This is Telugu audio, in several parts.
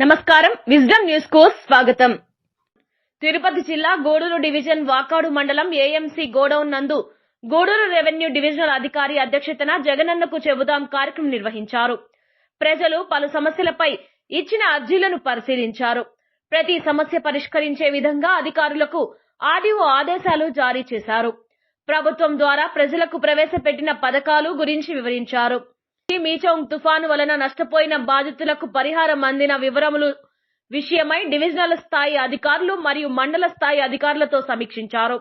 నమస్కారం. విజ్డమ్ న్యూస్కు స్వాగతం. తిరుపతి జిల్లా గూడూరు డివిజన్ వాకాడు మండలం ఏఎంసీ గోడౌన్ నందు గూడూరు రెవెన్యూ డివిజనల్ అధికారి అధ్యక్షతన జగనన్నకు చెబుదాం కార్యక్రమం నిర్వహించారు. ప్రజలు పలు సమస్యలపై ఇచ్చిన అర్జీలను పరిశీలించారు. ప్రతి సమస్య పరిష్కరించే విధంగా అధికారులకు ఆర్డీఓ ఆదేశాలు జారీ చేశారు. ప్రభుత్వం ద్వారా ప్రజలకు ప్రవేశపెట్టిన పథకాలు గురించి వివరించారు. మీచౌంగ్ తుఫాను వలన నష్టపోయిన బాధితులకు పరిహారం అందిన వివరములు విషయమై డివిజనల్ స్థాయి అధికారులు మరియు మండల స్థాయి అధికారులతో సమీక్షించారు.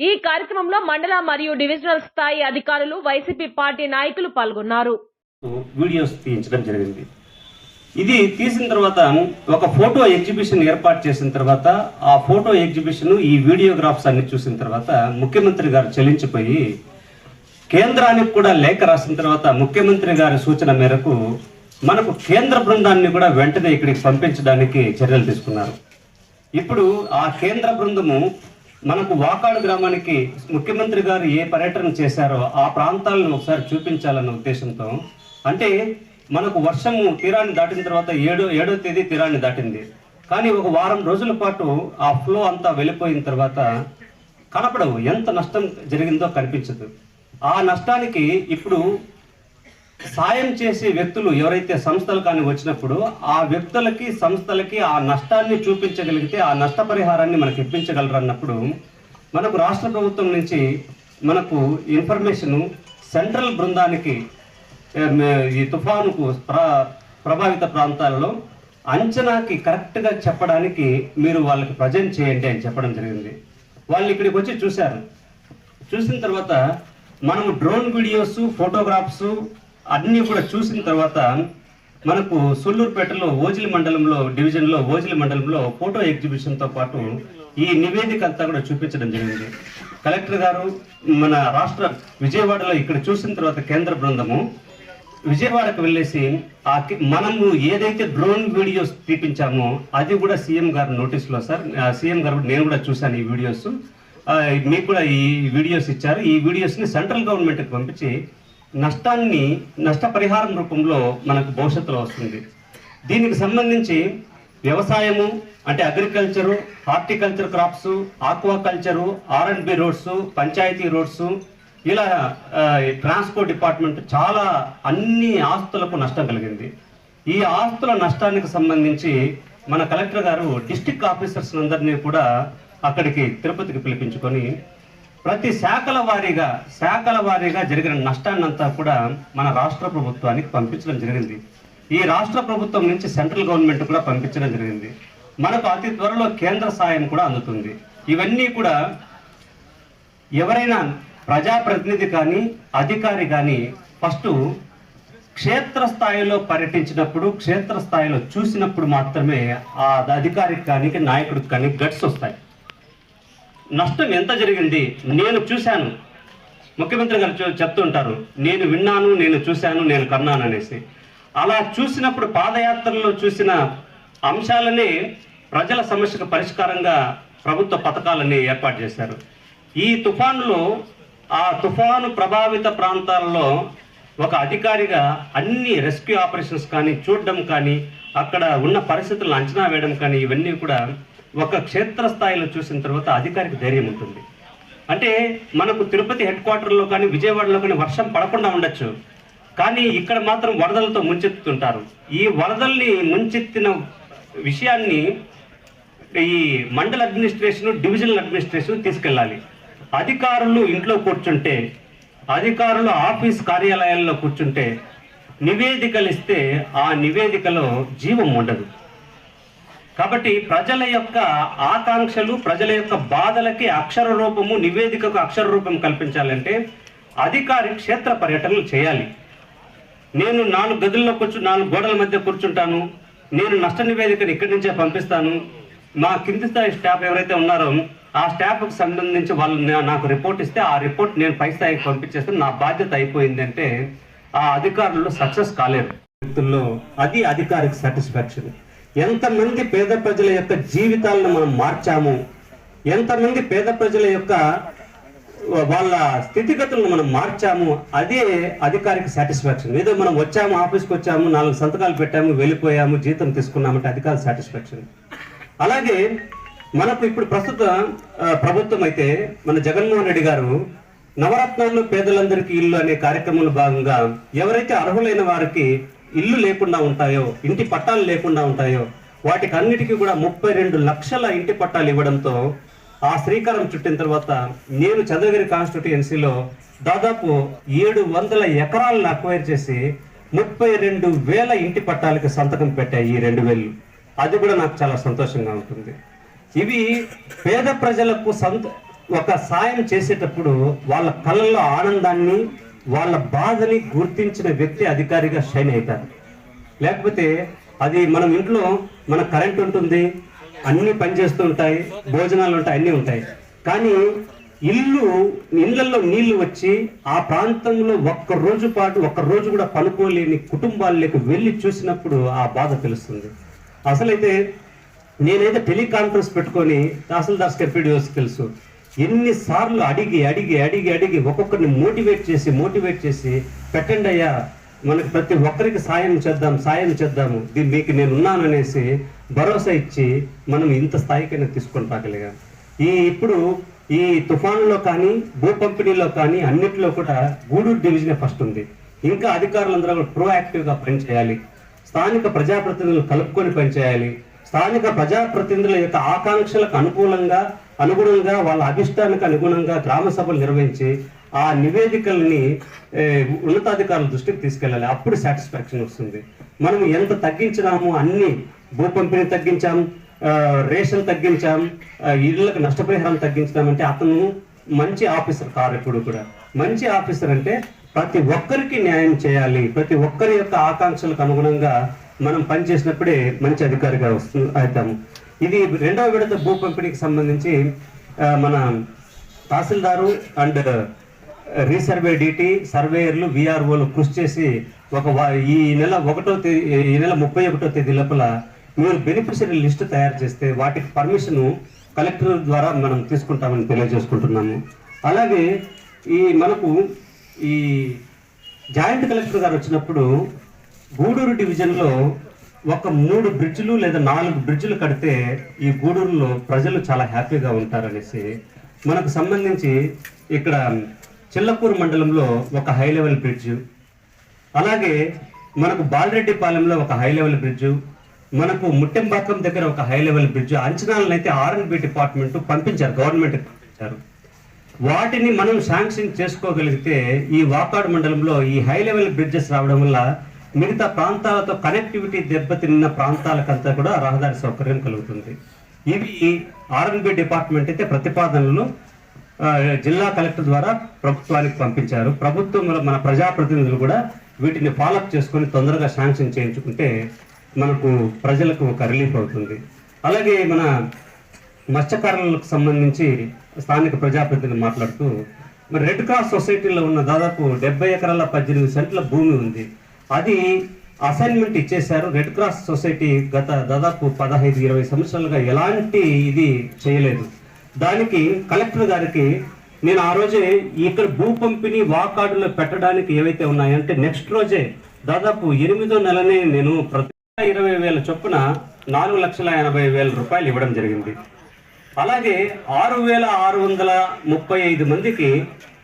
ఈ కార్యక్రమంలో మండల మరియు డివిజనల్ స్థాయి అధికారులు వైసీపీ పార్టీ నాయకులు పాల్గొన్నారు. వీడియోస్ తీయించడం జరిగింది. ఇది తీసిన తర్వాత ఒక ఫోటో ఎగ్జిబిషన్ ఏర్పాటు చేసిన తర్వాత ఆ ఫోటో ఎగ్జిబిషన్ ఈ వీడియోగ్రాఫ్స్ అన్ని చూసిన తర్వాత ముఖ్యమంత్రి గారు చెల్లించిపోయి కేంద్రానికి కూడా లేఖ రాసిన తర్వాత ముఖ్యమంత్రి గారి సూచన మేరకు మనకు కేంద్ర బృందాన్ని కూడా వెంటనే ఇక్కడికి పంపించడానికి చర్యలు తీసుకున్నారు. ఇప్పుడు ఆ కేంద్ర బృందము మనకు వాకాడు గ్రామానికి ముఖ్యమంత్రి గారు ఏ పర్యటన చేశారో ఆ ప్రాంతాలను ఒకసారి చూపించాలన్న ఉద్దేశంతో అంటే మనకు వర్షము తీరాన్ని దాటిన తర్వాత ఏడో ఏడో తేదీ తీరాన్ని దాటింది. కానీ ఒక వారం రోజుల పాటు ఆ ఫ్లో అంతా వెళ్ళిపోయిన తర్వాత కనపడవు. ఎంత నష్టం జరిగిందో కనిపించదు. ఆ నష్టానికి ఇప్పుడు సాయం చేసే వ్యక్తులు ఎవరైతే సంస్థలు కానీ వచ్చినప్పుడు ఆ వ్యక్తులకి సంస్థలకి ఆ నష్టాన్ని చూపించగలిగితే ఆ నష్టపరిహారాన్ని మనకి ఇప్పించగలరు అన్నప్పుడు మనకు రాష్ట్ర ప్రభుత్వం నుంచి మనకు ఇన్ఫర్మేషన్ సెంట్రల్ బృందానికి ఈ తుఫానుకు ప్రభావిత ప్రాంతాలలో అంచనాకి కరెక్ట్గా చెప్పడానికి మీరు వాళ్ళకి ప్రజెంట్ చేయండి అని చెప్పడం జరిగింది. వాళ్ళు ఇక్కడికి వచ్చి చూశారు. చూసిన తర్వాత మనం డ్రోన్ వీడియోస్ ఫోటోగ్రాఫ్స్ అన్నీ కూడా చూసిన తర్వాత మనకు సొల్లూరుపేటలో ఓజిలి మండలంలో డివిజన్లో ఓజిలి మండలంలో ఫోటో ఎగ్జిబిషన్తో పాటు ఈ నివేదిక అంతా కూడా చూపించడం జరిగింది. కలెక్టర్ గారు మన రాష్ట్ర విజయవాడలో ఇక్కడ చూసిన తర్వాత కేంద్ర బృందము విజయవాడకు వెళ్ళేసి ఆ మనము ఏదైతే డ్రోన్ వీడియోస్ తీపించామో అది కూడా సీఎం గారు నోటీసులో సార్ సీఎం గారు నేను కూడా చూశాను ఈ వీడియోస్. మీకు కూడా ఈ వీడియోస్ ఇచ్చారు. ఈ వీడియోస్ని సెంట్రల్ గవర్నమెంట్కి పంపించి నష్టాన్ని నష్టపరిహారం రూపంలో మనకు భవిష్యత్తులో వస్తుంది. దీనికి సంబంధించి వ్యవసాయము అంటే agriculture horticulture crops aquaculture R and B roads panchayat roads ఇలా ట్రాన్స్పోర్ట్ డిపార్ట్మెంట్ చాలా అన్ని ఆస్తులకు నష్టం కలిగింది. ఈ ఆస్తుల నష్టానికి సంబంధించి మన కలెక్టర్ గారు డిస్టిక్ ఆఫీసర్స్ అందరినీ కూడా అక్కడికి తిరుపతికి పిలిపించుకొని ప్రతి శాఖల వారీగా శాఖల వారీగా జరిగిన నష్టాన్నంతా కూడా మన రాష్ట్ర ప్రభుత్వానికి పంపించడం జరిగింది. ఈ రాష్ట్ర ప్రభుత్వం నుంచి సెంట్రల్ గవర్నమెంట్ కూడా పంపించడం జరిగింది. మనకు అతి త్వరలో కేంద్ర సాయం కూడా అందుతుంది. ఇవన్నీ కూడా ఎవరైనా ప్రజాప్రతినిధి కానీ అధికారి కానీ ఫస్ట్ క్షేత్రస్థాయిలో పర్యటించినప్పుడు క్షేత్రస్థాయిలో చూసినప్పుడు మాత్రమే ఆ అధికారికి కానీ నాయకుడికి కానీ గట్స్ వస్తాయి. నష్టం ఎంత జరిగింది నేను చూశాను. ముఖ్యమంత్రి గారు చెప్తుంటారు నేను విన్నాను నేను చూశాను నేను కన్నాను అనేసి. అలా చూసినప్పుడు పాదయాత్రలో చూసిన అంశాలనే ప్రజల సమస్యకు పరిష్కారంగా ప్రభుత్వ పథకాలని ఏర్పాటు చేశారు. ఈ తుఫానులో ఆ తుఫాను ప్రభావిత ప్రాంతాల్లో ఒక అధికారిగా అన్ని రెస్క్యూ ఆపరేషన్స్ కానీ చూడడం కానీ అక్కడ ఉన్న పరిస్థితులను అంచనా వేయడం కానీ ఇవన్నీ కూడా ఒక క్షేత్రస్థాయిలో చూసిన తర్వాత అధికారికి ధైర్యం ఉంటుంది. అంటే మనకు తిరుపతి హెడ్ క్వార్టర్లో కానీ విజయవాడలో కానీ వర్షం పడకుండా ఉండొచ్చు. కానీ ఇక్కడ మాత్రం వరదలతో ముంచెత్తుతుంటారు. ఈ వరదల్ని ముంచెత్తిన విషయాన్ని ఈ మండల అడ్మినిస్ట్రేషన్ డివిజనల్ అడ్మినిస్ట్రేషన్ తీసుకెళ్ళాలి. అధికారులు ఇంట్లో కూర్చుంటే అధికారులు ఆఫీస్ కార్యాలయాల్లో కూర్చుంటే నివేదికలు ఇస్తే ఆ నివేదికలో జీవం ఉండదు. కాబట్టి ప్రజల యొక్క ఆకాంక్షలు ప్రజల యొక్క బాధలకి అక్షర రూపము నివేదికకు అక్షర రూపం కల్పించాలంటే అధికారి క్షేత్ర పర్యటనలు చేయాలి. నేను నాలుగు గదుల్లో కూర్చు నాలుగు గోడల మధ్య కూర్చుంటాను. నేను నష్ట నివేదికను ఇక్కడి నుంచే పంపిస్తాను. మా కింది స్థాయి స్టాఫ్ ఎవరైతే ఉన్నారో ఆ స్టాఫ్కి సంబంధించి వాళ్ళు నాకు రిపోర్ట్ ఇస్తే ఆ రిపోర్ట్ నేను పై స్థాయికి పంపించేస్తే నా బాధ్యత అయిపోయిందంటే ఆ అధికారులు సక్సెస్ కాలేరు వ్యక్తుల్లో అది అధికారికి సాటిస్ఫాక్షన్. ఎంతమంది పేద ప్రజల యొక్క జీవితాలను మనం మార్చాము? ఎంతమంది పేద ప్రజల యొక్క వాళ్ళ స్థితిగతులను మనం మార్చాము? అదే అధికారికి సాటిస్ఫాక్షన్. ఏదో మనం వచ్చాము ఆఫీస్కి వచ్చాము నాలుగు సంతకాలు పెట్టాము వెళ్ళిపోయాము జీతం తీసుకున్నామంటే అధికార సాటిస్ఫాక్షన్. అలాగే మనకు ఇప్పుడు ప్రస్తుత ప్రభుత్వం అయితే మన జగన్మోహన్ రెడ్డి గారు నవరత్నాల్లో పేదలందరికీ ఇల్లు అనే కార్యక్రమంలో భాగంగా ఎవరైతే అర్హులైన వారికి ఇల్లు లేకుండా ఉంటాయో ఇంటి పట్టాలు లేకుండా ఉంటాయో వాటికి అన్నిటికీ కూడా ముప్పై రెండు లక్షల ఇంటి పట్టాలు ఇవ్వడంతో ఆ శ్రీకారం చుట్టిన తర్వాత నేను చంద్రగిరి కాన్స్టిట్యుయెన్సీలో దాదాపు ఏడు వందల ఎకరాలను అక్వైర్ చేసి ముప్పై రెండు వేల ఇంటి పట్టాలకి సంతకం పెట్టాయి ఈ రెండు వేలు. అది కూడా నాకు చాలా సంతోషంగా ఉంటుంది. ఇవి పేద ప్రజలకు సంత ఒక సాయం చేసేటప్పుడు వాళ్ళ కళ్ళల్లో ఆనందాన్ని వాళ్ళ బాధని గుర్తించిన వ్యక్తి అధికారిగా షైన్ అవుతారు. లేకపోతే అది మనం ఇంట్లో మన కరెంట్ ఉంటుంది అన్నీ పనిచేస్తూ ఉంటాయి భోజనాలు ఉంటాయి అన్నీ ఉంటాయి. కానీ ఇల్లు ఇళ్ళలో నీళ్ళు వచ్చి ఆ ప్రాంతంలో ఒక్క రోజు పాటు ఒక్క రోజు కూడా పనుకోలేని కుటుంబాలకు వెళ్ళి చూసినప్పుడు ఆ బాధ తెలుస్తుంది. అసలైతే నేనైతే టెలికాన్ఫరెన్స్ పెట్టుకొని తహసీల్దార్ స్కెర్పిడియోస్ తెలుసు. ఎన్నిసార్లు అడిగి అడిగి అడిగి అడిగి ఒక్కొక్కరిని మోటివేట్ చేసి మోటివేట్ చేసి పెట్టండి అయ్యా మనకి ప్రతి ఒక్కరికి సాయం చేద్దాం సాయం చేద్దాము. దీన్ని మీకు నేను ఉన్నాననేసి భరోసా ఇచ్చి మనం ఇంత స్థాయికైనా తీసుకొని రాగలిగాం. ఈ ఇప్పుడు ఈ తుఫానులో కానీ భూపంపిణీలో కానీ అన్నిటిలో కూడా గూడూరు డివిజనే ఫస్ట్ ఉంది. ఇంకా అధికారులందరూ కూడా ప్రోయాక్టివ్గా పనిచేయాలి. స్థానిక ప్రజాప్రతినిధులు కలుపుకొని పనిచేయాలి. స్థానిక ప్రజాప్రతినిధుల యొక్క ఆకాంక్షలకు అనుకూలంగా అనుగుణంగా వాళ్ళ అభిష్టానికి అనుగుణంగా గ్రామ సభలు నిర్వహించి ఆ నివేదికల్ని ఉన్నతాధికారుల దృష్టికి తీసుకెళ్ళాలి. అప్పుడు సాటిస్ఫాక్షన్ వస్తుంది. మనం ఎంత తగ్గించినాము అన్ని భూ పంపిణీ తగ్గించాం రేషన్ తగ్గించాం ఇళ్ళకు నష్టపరిహారం తగ్గించామంటే అతను మంచి ఆఫీసర్ కారు ఎప్పుడు కూడా. మంచి ఆఫీసర్ అంటే ప్రతి ఒక్కరికి న్యాయం చేయాలి. ప్రతి ఒక్కరి యొక్క ఆకాంక్షలకు అనుగుణంగా మనం పనిచేసినప్పుడే మంచి అధికారిగా వస్తు అవుతాము. ఇది రెండవ విడత భూ పంపిణీకి సంబంధించి మన tahsildar and resurvey D T సర్వేయర్లు విఆర్ఓలు కృషి చేసి ఒక ఈ నెల ఒకటో తేదీ ఈ నెల ముప్పై ఒకటో తేదీ లోపల మీరు బెనిఫిషరీ లిస్ట్ తయారు చేస్తే వాటికి పర్మిషన్ కలెక్టర్ ద్వారా మనం తీసుకుంటామని తెలియజేసుకుంటున్నాము. అలాగే ఈ మనకు ఈ జాయింట్ కలెక్టర్ గారు వచ్చినప్పుడు గూడూరు డివిజన్లో ఒక మూడు బ్రిడ్జ్లు లేదా నాలుగు బ్రిడ్జ్లు కడితే ఈ గూడూరులో ప్రజలు చాలా హ్యాపీగా ఉంటారనేసి మనకు సంబంధించి ఇక్కడ చిల్లపూర్ మండలంలో ఒక హై లెవెల్ బ్రిడ్జ్ అలాగే మనకు బాలరెడ్డిపాలెంలో ఒక హై లెవెల్ బ్రిడ్జ్ మనకు ముట్టెంబాకం దగ్గర ఒక హై లెవెల్ బ్రిడ్జ్ అంచనాలను అయితే ఆర్ఎన్బి డిపార్ట్మెంట్ పంపించారు గవర్నమెంట్ పంపించారు. వాటిని మనం శాంక్షన్ చేసుకోగలిగితే ఈ వాకాడు మండలంలో ఈ హై లెవెల్ బ్రిడ్జెస్ రావడం వల్ల మిగతా ప్రాంతాలతో కనెక్టివిటీ దెబ్బతిన్న ప్రాంతాలకంతా కూడా రహదారి సౌకర్యం కలుగుతుంది. ఇవి ఆర్ఎన్బి డిపార్ట్మెంట్ అయితే ప్రతిపాదనలు జిల్లా కలెక్టర్ ద్వారా ప్రభుత్వానికి పంపించారు. ప్రభుత్వంలో మన ప్రజాప్రతినిధులు కూడా వీటిని ఫాలోఅప్ చేసుకొని తొందరగా శాంక్షన్ చేయించుకుంటే మనకు ప్రజలకు ఒక రిలీఫ్ అవుతుంది. అలాగే మన మత్స్యకారులకు సంబంధించి స్థానిక ప్రజాప్రతినిధులు మాట్లాడుతూ మరి రెడ్ క్రాస్ సొసైటీలో ఉన్న దాదాపు డెబ్బై ఎకరాల పద్దెనిమిది సెంట్ల భూమి ఉంది. అది అసైన్మెంట్ ఇచ్చేశారు. రెడ్ క్రాస్ సొసైటీ గత దాదాపు పదహైదు ఇరవై సంవత్సరాలుగా ఎలాంటి ఇది చేయలేదు. దానికి కలెక్టర్ గారికి నేను ఆ రోజే ఇక్కడ భూ పంపిణీ వాకార్డులో పెట్టడానికి ఏవైతే ఉన్నాయంటే నెక్స్ట్ రోజే దాదాపు ఎనిమిదో నెలనే నేను ప్రతి ఇరవై వేల చొప్పున నాలుగు లక్షల ఎనభై వేల రూపాయలు ఇవ్వడం జరిగింది. అలాగే ఆరు వేల ఆరు వందల ముప్పై ఐదు మందికి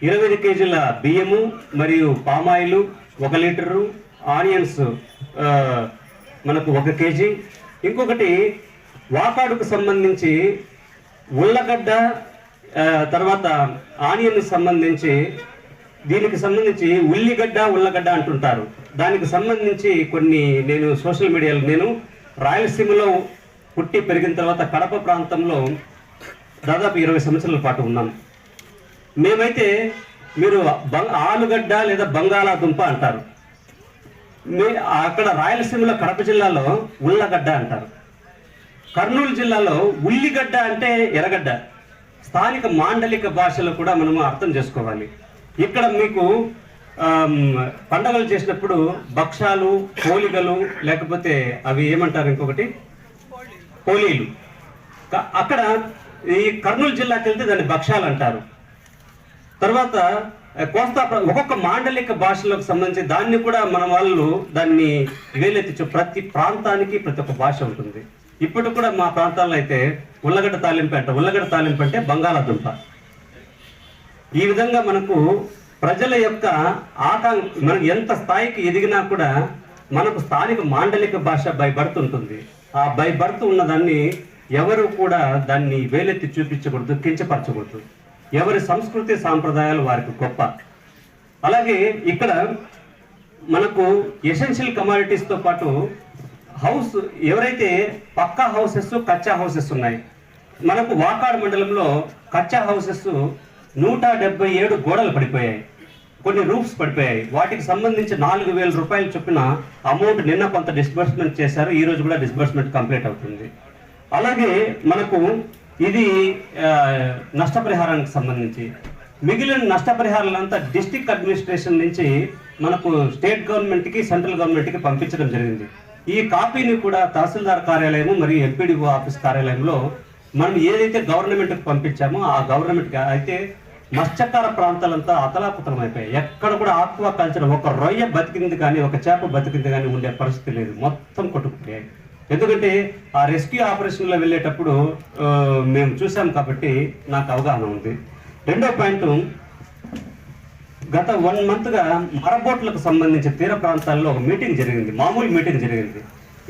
ఇరవై కేజీల బియ్యము మరియు పామాయిలు ఒక లీటరు ఆనియన్స్ మనకు ఒక కేజీ. ఇంకొకటి వాకాడుకు సంబంధించి ఉల్లగడ్డ తర్వాత ఆనియన్కి సంబంధించి దీనికి సంబంధించి ఉల్లిగడ్డ ఉల్లగడ్డ అంటుంటారు. దానికి సంబంధించి కొన్ని నేను సోషల్ మీడియాలో నేను రాయలసీమలో పుట్టి పెరిగిన తర్వాత కడప ప్రాంతంలో దాదాపు ఇరవై సంవత్సరాల పాటు ఉన్నాను. మేమైతే మీరు బంగ ఆలుగడ్డ లేదా బంగాళాదుంప అంటారు. అక్కడ రాయలసీమలో కడప జిల్లాలో ఉల్లగడ్డ అంటారు. కర్నూలు జిల్లాలో ఉల్లిగడ్డ అంటే ఎర్రగడ్డ. స్థానిక మాండలిక భాషలో కూడా మనము అర్థం చేసుకోవాలి. ఇక్కడ మీకు పండగలు చేసినప్పుడు భక్షాలు పోలికలు లేకపోతే అవి ఏమంటారు ఇంకొకటి? పోలీలు. అక్కడ ఈ కర్నూలు జిల్లాకి వెళ్తే దాన్ని భక్షాలు అంటారు. తర్వాత కోస్తా ఒక్కొక్క మాండలిక భాషలకు సంబంధించి దాన్ని కూడా మన వాళ్ళు దాన్ని వేలెత్తి చూ- ప్రతి ప్రాంతానికి ప్రతి ఒక్క భాష ఉంటుంది. ఇప్పుడు కూడా మా ప్రాంతాల్లో అయితే ఉల్లగడ్డ తాలింపు అంట. ఉల్లగడ్డ తాలింపు అంటే బంగాళాదుంప. ఈ విధంగా మనకు ప్రజల యొక్క ఆకాంక్ష మనం ఎంత స్థాయికి ఎదిగినా కూడా మనకు స్థానిక మాండలిక భాష బై బర్త్ ఉంటుంది ఆ బై బర్త్ ఉన్నదాన్ని ఎవరు కూడా దాన్ని వేలెత్తి చూపించకూడదు కించపరచకూడదు. ఎవరి సంస్కృతి సాంప్రదాయాలు వారికి గొప్ప. అలాగే ఇక్కడ మనకు ఎసెన్షియల్ కమాడిటీస్తో పాటు హౌస్ ఎవరైతే పక్కా హౌసెస్ కచ్చా హౌసెస్ ఉన్నాయి. మనకు వాకాడ్ మండలంలో కచ్చా హౌసెస్ నూట డెబ్బై ఏడు గోడలు పడిపోయాయి. కొన్ని రూఫ్స్ పడిపోయాయి. వాటికి సంబంధించి నాలుగు వేల రూపాయలు చొప్పున అమౌంట్ నిన్న కొంత డిస్బర్స్మెంట్ చేశారు. ఈరోజు కూడా డిస్బర్స్మెంట్ కంప్లీట్ అవుతుంది. అలాగే మనకు ఇది నష్టపరిహారానికి సంబంధించి. మిగిలిన నష్టపరిహారాలంతా డిస్టిక్ అడ్మినిస్ట్రేషన్ నుంచి మనకు స్టేట్ గవర్నమెంట్కి సెంట్రల్ గవర్నమెంట్కి పంపించడం జరిగింది. ఈ కాపీని కూడా తహసీల్దార్ కార్యాలయము మరియు ఎంపీడీఓ ఆఫీస్ కార్యాలయంలో మనం ఏదైతే గవర్నమెంట్కి పంపించామో ఆ గవర్నమెంట్కి అయితే మత్స్యకార ప్రాంతాలంతా అతలాపుతలం అయిపోయాయి. ఎక్కడ కూడా ఆక్వా కల్చర్ ఒక రొయ్య బతికింది కానీ ఒక చేప బతికింది కానీ ఉండే పరిస్థితి లేదు. మొత్తం కొట్టుకుపోయాయి. ఎందుకంటే ఆ రెస్క్యూ ఆపరేషన్లో వెళ్ళేటప్పుడు మేము చూసాం కాబట్టి నాకు అవగాహన ఉంది. రెండో పాయింట్ గత వన్ మంత్గా మరబోట్లకు సంబంధించి తీర ప్రాంతాల్లో ఒక మీటింగ్ జరిగింది. మామూలు మీటింగ్ జరిగింది.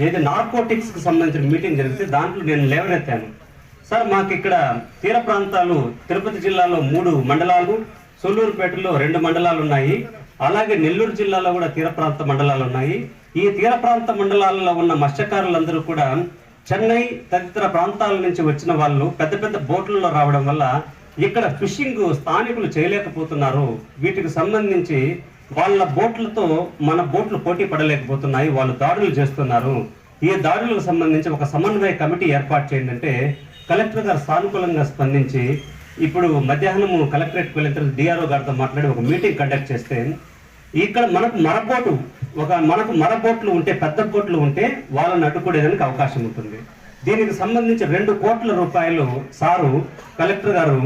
ఏది నార్కోటిక్స్కి సంబంధించిన మీటింగ్ జరిగితే దాంట్లో నేను లేవనెత్తాను. సార్ మాకు ఇక్కడ తీర ప్రాంతాలు తిరుపతి జిల్లాలో మూడు మండలాలు సొల్లూరుపేటలో రెండు మండలాలు ఉన్నాయి. అలాగే నెల్లూరు జిల్లాలో కూడా తీర ప్రాంత మండలాలు ఉన్నాయి. ఈ తీర ప్రాంత మండలాలలో ఉన్న మత్స్యకారులందరూ కూడా చెన్నై తదితర ప్రాంతాల నుంచి వచ్చిన వాళ్ళు పెద్ద పెద్ద బోట్లలో రావడం వల్ల ఇక్కడ ఫిషింగ్ స్థానికులు చేయలేకపోతున్నారు. వీటికి సంబంధించి వాళ్ళ బోట్లతో మన బోట్లు పోటీ పడలేకపోతున్నాయి. వాళ్ళు దాడులు చేస్తున్నారు. ఈ దాడులకు సంబంధించి ఒక సమన్వయ కమిటీ ఏర్పాటు చేయండి అంటే కలెక్టర్ గారు సానుకూలంగా స్పందించి ఇప్పుడు మధ్యాహ్నం కలెక్టరేట్ వెళ్ళిన తర్వాత డిఆర్ఓ గారితో మాట్లాడి ఒక మీటింగ్ కండక్ట్ చేస్తే ఇక్కడ మనకు మరబోటు ఒక మనకు మరబోట్లు ఉంటే పెద్ద బోట్లు ఉంటే వాళ్ళని అడ్డుకునేదానికి అవకాశం ఉంటుంది. దీనికి సంబంధించి రెండు కోట్ల రూపాయలు సారు కలెక్టర్ గారు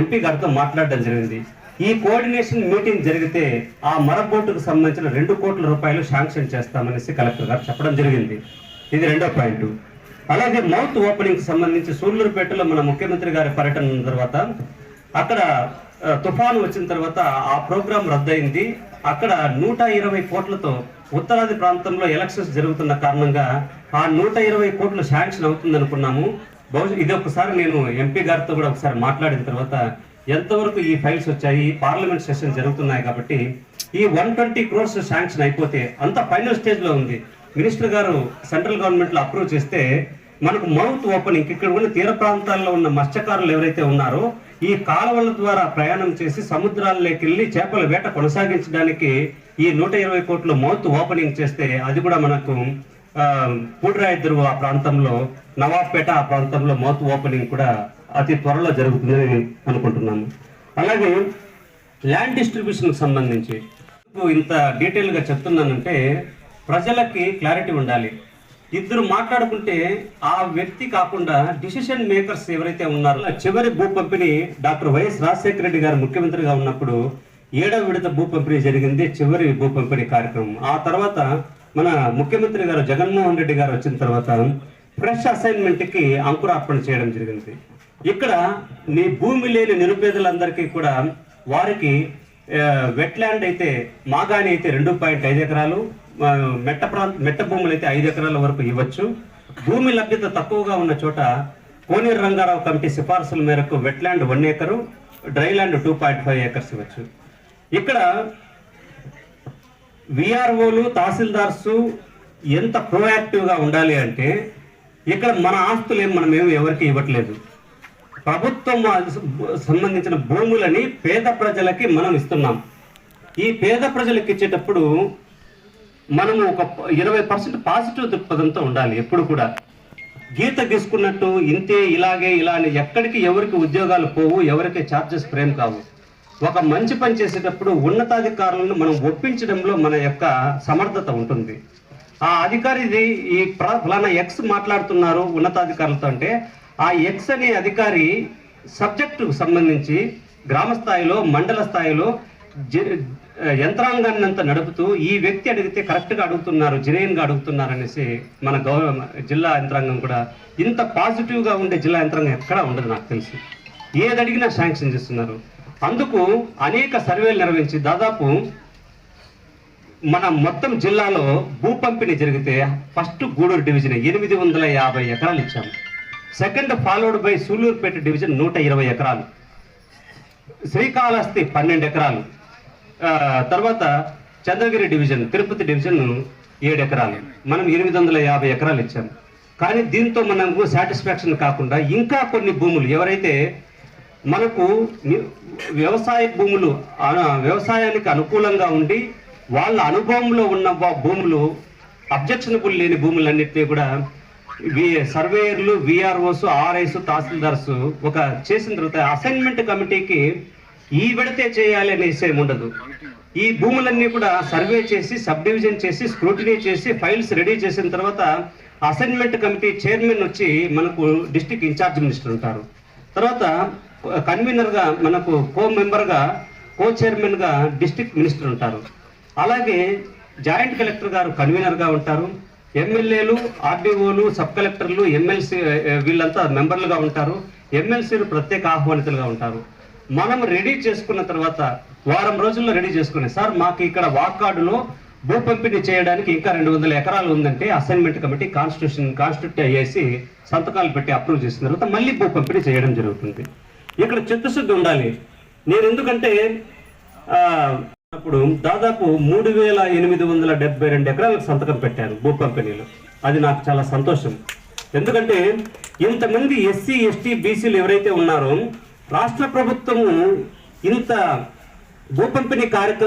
ఎంపీ గారితో మాట్లాడడం జరిగింది. ఈ కోఆర్డినేషన్ మీటింగ్ జరిగితే ఆ మరబోటుకు సంబంధించిన రెండు కోట్ల రూపాయలు శాంక్షన్ చేస్తామనేసి కలెక్టర్ గారు చెప్పడం జరిగింది. ఇది రెండో పాయింట్. అలాగే మౌత్ ఓపెనింగ్ సంబంధించి సూళ్ళూరుపేటలో మన ముఖ్యమంత్రి గారి పర్యటన తర్వాత అక్కడ తుఫాను వచ్చిన తర్వాత ఆ ప్రోగ్రాం రద్దయింది. అక్కడ నూట ఇరవై కోట్లతో ఉత్తరాది ప్రాంతంలో ఎలక్షన్స్ జరుగుతున్న కారణంగా ఆ నూట ఇరవై కోట్లు శాంక్షన్ అవుతుంది అనుకున్నాము బహుశా ఇది ఒకసారి నేను ఎంపీ గారితో కూడా ఒకసారి మాట్లాడిన తర్వాత ఎంతవరకు ఈ ఫైల్స్ వచ్చాయి పార్లమెంట్ సెషన్ జరుగుతున్నాయి కాబట్టి ఈ వన్ ట్వంటీ క్రోర్స్ శాంక్షన్ అయిపోతే అంత ఫైనల్ స్టేజ్లో ఉంది. మినిస్టర్ గారు సెంట్రల్ గవర్నమెంట్లో అప్రూవ్ చేస్తే మనకు మౌత్ ఓపెనింగ్ ఇక్కడ ఉన్న తీర ప్రాంతాల్లో ఉన్న మత్స్యకారులు ఎవరైతే ఉన్నారో ఈ కాలువల ద్వారా ప్రయాణం చేసి సముద్రాల్లోకి వెళ్ళి చేపల వేట కొనసాగించడానికి ఈ నూట ఇరవై కోట్ల మౌత్ ఓపెనింగ్ చేస్తే అది కూడా మనకు పూడిరాయిద్దరు ఆ ప్రాంతంలో నవాబ్పేట ఆ ప్రాంతంలో మౌత్ ఓపెనింగ్ కూడా అతి త్వరలో జరుగుతుందని అనుకుంటున్నాను అలాగే ల్యాండ్ డిస్ట్రిబ్యూషన్ సంబంధించి ఇంత డీటెయిల్గా చెప్తున్నానంటే ప్రజలకి క్లారిటీ ఉండాలి. ఇద్దరు మాట్లాడుకుంటే ఆ వ్యక్తి కాకుండా డిసిషన్ మేకర్స్ ఎవరైతే ఉన్నారో చివరి భూ పంపిణీ డాక్టర్ వైఎస్ రాజశేఖర రెడ్డి గారు ముఖ్యమంత్రిగా ఉన్నప్పుడు ఏడవ విడత భూ పంపిణీ జరిగింది చివరి భూ పంపిణీ కార్యక్రమం. ఆ తర్వాత మన ముఖ్యమంత్రి గారు జగన్మోహన్ రెడ్డి గారు వచ్చిన తర్వాత ఫ్రెష్ అసైన్మెంట్కి అంకురార్పణ చేయడం జరిగింది. ఇక్కడ మీ భూమి లేని నిరుపేదలందరికీ కూడా వారికి వెట్లాండ్ అయితే మాగాని అయితే రెండు పాయింట్ ఐదు ఎకరాలు మెట్ట ప్రాంత మెట్ట భూములు అయితే ఐదు ఎకరాల వరకు ఇవ్వచ్చు. భూమి లభ్యత తక్కువగా ఉన్న చోట కోనేరు రంగారావు కమిటీ సిఫార్సుల మేరకు wetland one acre dryland two point five acres ఇవ్వచ్చు. ఇక్కడ విఆర్ఓలు తహసీల్దార్స్ ఎంత ప్రోయాక్టివ్గా ఉండాలి అంటే ఇక్కడ మన ఆస్తులు ఏం మనం ఏమి ఎవరికి ఇవ్వట్లేదు. ప్రభుత్వం సంబంధించిన భూములని పేద ప్రజలకి మనం ఇస్తున్నాం. ఈ పేద ప్రజలకు ఇచ్చేటప్పుడు మనము ఒక ఇరవై పర్సెంట్ పాజిటివ్ దృక్పథంతో ఉండాలి ఎప్పుడు కూడా. గీత గీసుకున్నట్టు ఇంతే ఇలాగే ఇలా ఎక్కడికి ఎవరికి ఉద్యోగాలు పోవు ఎవరికి ఛార్జెస్ ఫ్రేమ్ కావు. ఒక మంచి పని చేసేటప్పుడు ఉన్నతాధికారులను మనం ఒప్పించడంలో మన యొక్క సమర్థత ఉంటుంది. ఆ అధికారిది ఈ ప్ర- ఫలానా ఎక్స్ మాట్లాడుతున్నారు ఉన్నతాధికారులతో అంటే ఆ ఎక్స్ అనే అధికారి సబ్జెక్టుకు సంబంధించి గ్రామ స్థాయిలో మండల స్థాయిలో జ- యంత్రాంగాన్ని అంతా నడుపుతూ ఈ వ్యక్తి అడిగితే కరెక్ట్గా అడుగుతున్నారు జెన్యున్ అడుగుతున్నారు అనేసి మన గౌరవ జిల్లా యంత్రాంగం కూడా ఇంత పాజిటివ్గా ఉండే జిల్లా యంత్రాంగం ఎక్కడా ఉండదు నాకు తెలిసి. ఏది అడిగినా శాంక్షన్ చేస్తున్నారు. అందుకు అనేక సర్వేలు నిర్వహించి దాదాపు మన మొత్తం జిల్లాలో భూ పంపిణీ జరిగితే ఫస్ట్ గూడూరు డివిజన్ ఎనిమిది వందల యాభై ఎకరాలు ఇచ్చాము. Second followed by Sullurpeta division నూట ఇరవై ఎకరాలు. శ్రీకాళహస్తి పన్నెండు ఎకరాలు. తర్వాత చంద్రగిరి డివిజన్ తిరుపతి డివిజన్ ఏడు ఎకరాలు. మనం ఎనిమిది వందల యాభై ఎకరాలు ఇచ్చాము కానీ దీంతో మనకు సాటిస్ఫాక్షన్ కాకుండా ఇంకా కొన్ని భూములు ఎవరైతే మనకు వ్యవసాయ భూములు వ్యవసాయానికి అనుకూలంగా ఉండి వాళ్ళ అనుభవంలో ఉన్న భూములు అబ్జెక్షనబుల్ లేని భూములన్నింటినీ కూడా వి- సర్వేయర్లు విఆర్ఓస్ ఆర్ఐస్ తహసీల్దార్స్ ఒక చేసిన తర్వాత అసైన్మెంట్ కమిటీకి ఈ విడతే చేయాలి అనే విషయం ఉండదు. ఈ భూములన్నీ కూడా సర్వే చేసి సబ్ డివిజన్ చేసి స్క్రూటినీ చేసి ఫైల్స్ రెడీ చేసిన తర్వాత అసైన్మెంట్ కమిటీ చైర్మన్ వచ్చి మనకు డిస్టిక్ ఇన్ఛార్జ్ మినిస్టర్ ఉంటారు. తర్వాత కన్వీనర్గా మనకు కో మెంబర్గా కో చైర్మన్గా డిస్టిక్ మినిస్టర్ ఉంటారు. అలాగే జాయింట్ కలెక్టర్ గారు కన్వీనర్గా ఉంటారు. ఎమ్మెల్యేలు ఆర్డీఓలు సబ్ కలెక్టర్లు ఎమ్మెల్సీ వీళ్ళంతా మెంబర్లుగా ఉంటారు. ఎమ్మెల్సీలు ప్రత్యేక ఆహ్వానితులుగా ఉంటారు. మనం రెడీ చేసుకున్న తర్వాత వారం రోజుల్లో రెడీ చేసుకునే సార్ మాకు ఇక్కడ వాకాడులో భూ పంపిణీ చేయడానికి ఇంకా రెండు వందల ఎకరాలు ఉందంటే అసైన్మెంట్ కమిటీ కాన్స్టిట్యూషన్ కాన్స్టిట్యూట్ అయ్యేసి సంతకాలు పెట్టి అప్రూవ్ చేసిన తర్వాత మళ్ళీ భూ పంపిణీ చేయడం జరుగుతుంది. ఇక్కడ చిత్తశుద్ధి ఉండాలి. నేను ఎందుకంటే అప్పుడు దాదాపు మూడు వేల ఎనిమిది వందల డెబ్బై రెండు ఎకరాలకు సంతకం పెట్టారు భూ పంపిణీలో అది నాకు చాలా సంతోషం. ఎందుకంటే ఇంతమంది ఎస్సీ ఎస్టీ బీసీలు ఎవరైతే ఉన్నారో రాష్ట్ర ప్రభుత్వము ఇంత భూపంపిణీ కార్యక్రమం